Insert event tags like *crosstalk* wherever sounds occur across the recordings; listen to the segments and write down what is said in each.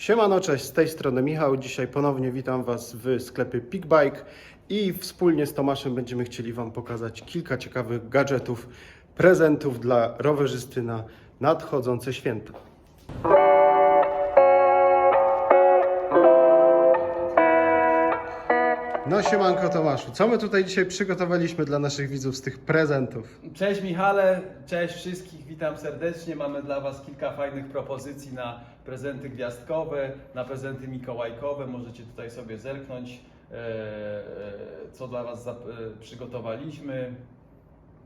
Siemano, cześć, z tej strony Michał. Dzisiaj ponownie witam Was w sklepie Pigbike i wspólnie z Tomaszem będziemy chcieli Wam pokazać kilka ciekawych gadżetów, prezentów dla rowerzysty na nadchodzące święta. No siemanko Tomaszu, co my tutaj dzisiaj przygotowaliśmy dla naszych widzów z tych prezentów? Cześć Michale, cześć wszystkich, witam serdecznie. Mamy dla Was kilka fajnych propozycji na prezenty gwiazdkowe, na prezenty mikołajkowe. Możecie tutaj sobie zerknąć, e, e, co dla Was e, przygotowaliśmy.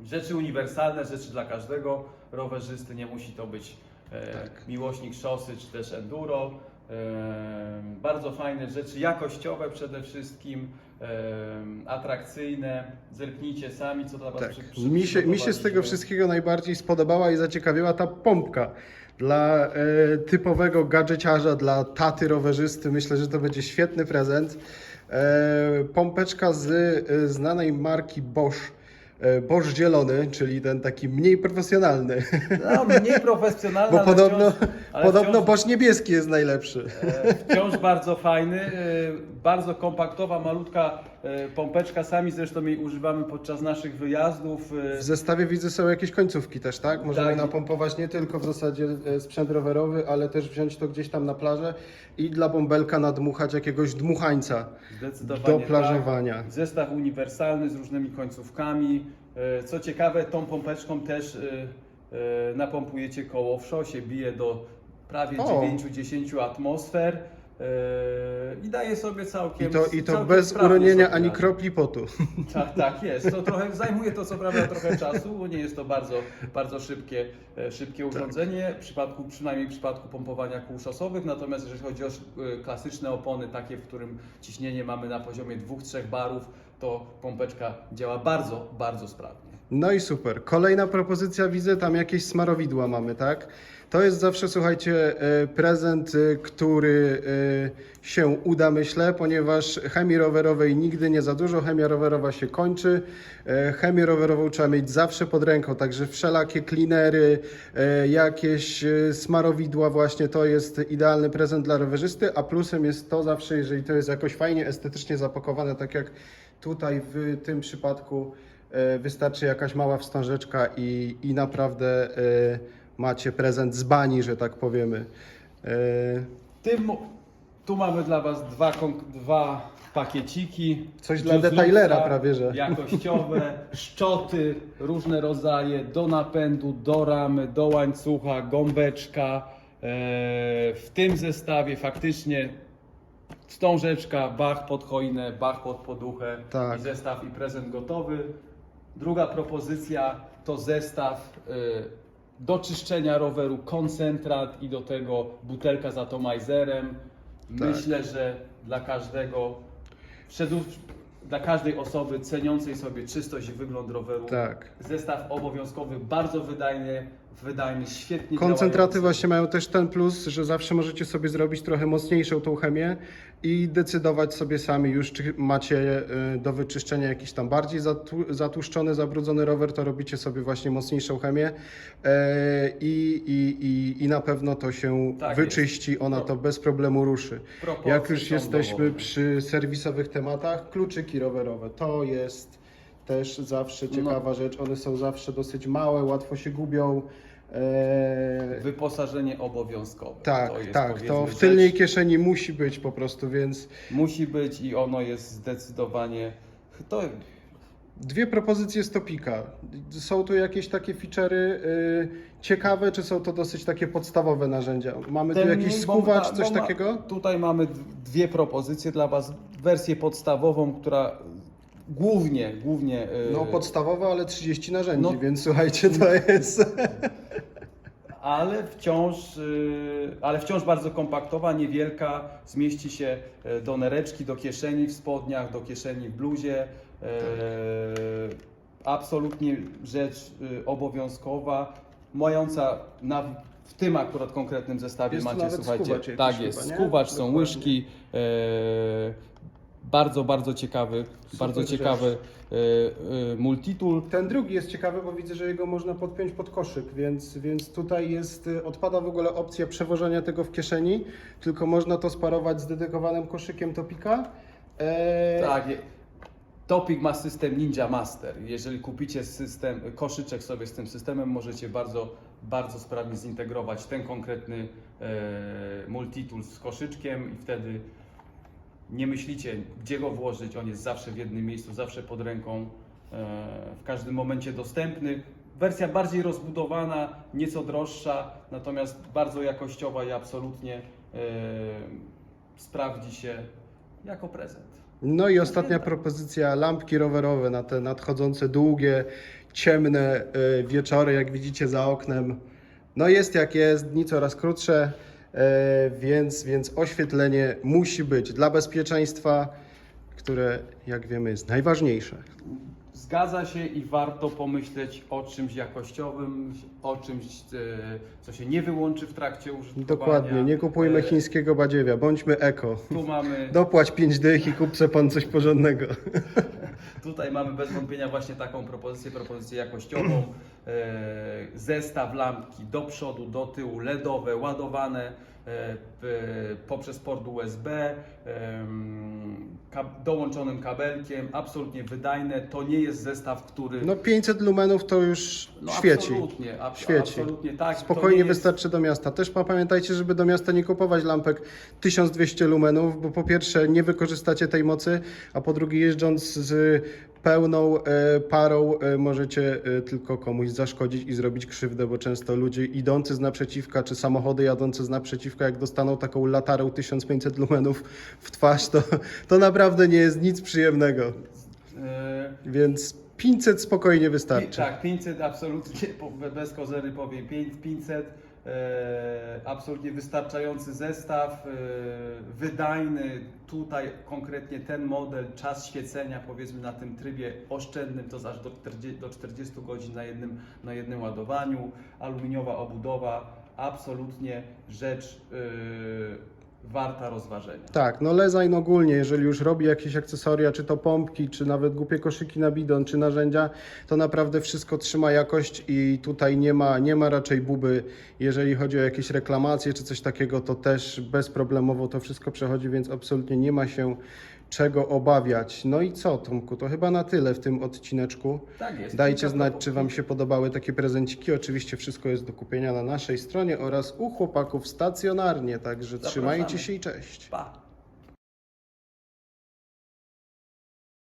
Rzeczy uniwersalne, rzeczy dla każdego rowerzysty. Nie musi to być e, Tak. miłośnik szosy czy też enduro. Bardzo fajne rzeczy, jakościowe przede wszystkim, atrakcyjne. Zerknijcie sami, co dla Was Tak, przy, przy, mi się, mi się z tego wszystkiego najbardziej spodobała i zaciekawiła ta pompka. Dla e, typowego gadżeciarza, dla taty rowerzysty, myślę, że to będzie świetny prezent. E, pompeczka z e, znanej marki Bosch. E, Bosch zielony, czyli ten taki mniej profesjonalny. No, mniej profesjonalny, *laughs* Bo ale podobno, wciąż, podobno wciąż, Bosch niebieski jest najlepszy. e, wciąż bardzo fajny, e, bardzo kompaktowa, malutka pompeczka. Sami zresztą jej używamy podczas naszych wyjazdów. e, W zestawie widzę są jakieś końcówki też, tak? Możemy Tak. napompować nie tylko w zasadzie e, sprzęt rowerowy, ale też wziąć to gdzieś tam na plażę i dla bąbelka nadmuchać jakiegoś dmuchańca. Do plażowania. Tak. Zestaw uniwersalny z różnymi końcówkami. E, Co ciekawe, tą pompeczką też e, e, napompujecie koło w szosie, bije do prawie O. 9-10 atmosfer e, i daje sobie całkiem I to, i to bez uronienia ani kropli potu. *laughs* Tak, tak jest. To trochę, zajmuje to co prawda trochę czasu, bo nie jest to bardzo, bardzo szybkie, e, szybkie urządzenie, w przypadku, przynajmniej w przypadku pompowania kół szosowych. Natomiast jeżeli chodzi o e, klasyczne opony, takie, w którym ciśnienie mamy na poziomie 2-3 barów, to pompeczka działa bardzo, bardzo sprawnie. No i super. Kolejna propozycja, widzę, tam jakieś smarowidła mamy, tak? To jest zawsze, słuchajcie, e, prezent, e, który e, się uda, myślę, ponieważ chemii rowerowej nigdy nie za dużo, chemia rowerowa się kończy. Chemię rowerową trzeba mieć zawsze pod ręką, także wszelakie cleanery, jakieś smarowidła właśnie, to jest idealny prezent dla rowerzysty, a plusem jest to zawsze, jeżeli to jest jakoś fajnie, estetycznie zapakowane, tak jak tutaj w tym przypadku wystarczy jakaś mała wstążeczka i, i naprawdę e, macie prezent z bani, że tak powiemy. E, Tym, tu mamy dla Was dwa, dwa pakieciki. Coś dla detailera prawie, że. Jakościowe, szczoty, różne rodzaje, do napędu, do ramy, do łańcucha, gąbeczka. E, W tym zestawie faktycznie wstążeczka, bach pod choinę, bach pod poduchę Tak. i zestaw i prezent gotowy. Druga propozycja to zestaw e, do czyszczenia roweru, koncentrat i do tego butelka z atomizerem. Tak. Myślę, że dla każdego, dla każdej osoby ceniącej sobie czystość i wygląd roweru, Tak. zestaw obowiązkowy, bardzo wydajny, wydajny, świetnie Koncentraty działający. właśnie mają też ten plus, że zawsze możecie sobie zrobić trochę mocniejszą tą chemię i decydować sobie sami już, czy macie y, do wyczyszczenia jakiś tam bardziej zatłuszczony, zabrudzony rower, to robicie sobie właśnie mocniejszą chemię e, i, i, i, i na pewno to się Tak wyczyści, ona to bez problemu ruszy. Proporcje Jak już jesteśmy domowe. przy serwisowych tematach, kluczyki rowerowe, to jest też zawsze No. ciekawa rzecz, one są zawsze dosyć małe, łatwo się gubią. E, Wyposażenie obowiązkowe. tak, to jest, tak, to powiedzmy, w tylnej rzecz- kieszeni musi być po prostu, więc Musi być i ono jest zdecydowanie. To dwie propozycje z topika. Są tu jakieś takie feature'y y, ciekawe, czy są to dosyć takie podstawowe narzędzia? Mamy tu Ten jakiś mniej, skuwacz, ma- coś takiego? Tutaj mamy d- dwie propozycje dla Was. Wersję podstawową, która głównie, głównie. yy, No podstawowe, ale 30 narzędzi, No. więc słuchajcie, to jest... ale wciąż, yy, ale wciąż bardzo kompaktowa, niewielka, zmieści się yy, do nereczki, do kieszeni w spodniach, do kieszeni w bluzie. Yy, absolutnie rzecz obowiązkowa, mająca na, w tym akurat konkretnym zestawie Jest macie, słuchajcie, tak jest, skuwacz, są Dokładnie. łyżki, Bardzo, bardzo ciekawy, bardzo rzecz. ciekawy e, e, multitool. Ten drugi jest ciekawy, bo widzę, że jego można podpiąć pod koszyk, więc, więc tutaj jest, y, odpada w ogóle opcja przewożenia tego w kieszeni, tylko można to sparować z dedykowanym koszykiem topika. Eee, Tak, Topic ma system Ninja Master. Jeżeli kupicie system, koszyczek sobie z tym systemem, możecie bardzo, bardzo sprawnie zintegrować ten konkretny e, multitool z koszyczkiem i wtedy nie myślicie, gdzie go włożyć. On jest zawsze w jednym miejscu, zawsze pod ręką, e, w każdym momencie dostępny. Wersja bardziej rozbudowana, nieco droższa, natomiast bardzo jakościowa i absolutnie e, sprawdzi się jako prezent. No i ostatnia propozycja, lampki rowerowe na te nadchodzące długie, ciemne y, wieczory, jak widzicie za oknem. No jest jak jest, dni coraz krótsze, więc, więc oświetlenie musi być dla bezpieczeństwa, które jak wiemy jest najważniejsze. Zgadza się i warto pomyśleć o czymś jakościowym, o czymś, e, co się nie wyłączy w trakcie użytkowania. Dokładnie, nie kupujmy E, chińskiego badziewia, bądźmy eko. Tu mamy, Dopłać 5 dych i kup se pan coś porządnego. *laughs* tutaj mamy bez wątpienia właśnie taką propozycję, propozycję jakościową. E, Zestaw lampki do przodu, do tyłu, LEDowe, ładowane poprzez port USB, dołączonym kabelkiem, absolutnie wydajne. To nie jest zestaw, który No 500 lumenów to już No, świeci. Absolutnie, ab- Świeci. absolutnie tak. Spokojnie nie jest- wystarczy do miasta. Też pa- pamiętajcie, żeby do miasta nie kupować lampek 1200 lumenów, bo po pierwsze nie wykorzystacie tej mocy, a po drugie jeżdżąc z pełną e, parą e, możecie e, tylko komuś zaszkodzić i zrobić krzywdę, bo często ludzie idący z naprzeciwka, czy samochody jadące z naprzeciwka, jak dostaną taką latarą 1500 lumenów w twarz, to, to naprawdę nie jest nic przyjemnego. E, Więc 500 spokojnie wystarczy. tak, 500 absolutnie, bez kozery powiem, pięć- 500 e, absolutnie wystarczający zestaw, e, wydajny, tutaj konkretnie ten model, czas świecenia powiedzmy na tym trybie oszczędnym to aż do 40, do 40 godzin na jednym, na jednym ładowaniu, aluminiowa obudowa, absolutnie rzecz e, warta rozważenia. Tak, no Lezain ogólnie, jeżeli już robi jakieś akcesoria, czy to pompki, czy nawet głupie koszyki na bidon, czy narzędzia, to naprawdę wszystko trzyma jakość i tutaj nie ma, nie ma raczej buby. Jeżeli chodzi o jakieś reklamacje, czy coś takiego, to też bezproblemowo to wszystko przechodzi, więc absolutnie nie ma się czego obawiać. No i co, Tomku, to chyba na tyle w tym odcineczku. Tak jest. Dajcie znać, czy Wam się podobały takie prezenciki. Oczywiście wszystko jest do kupienia na naszej stronie oraz u chłopaków stacjonarnie, także Zapraszamy. trzymajcie się i cześć. Pa.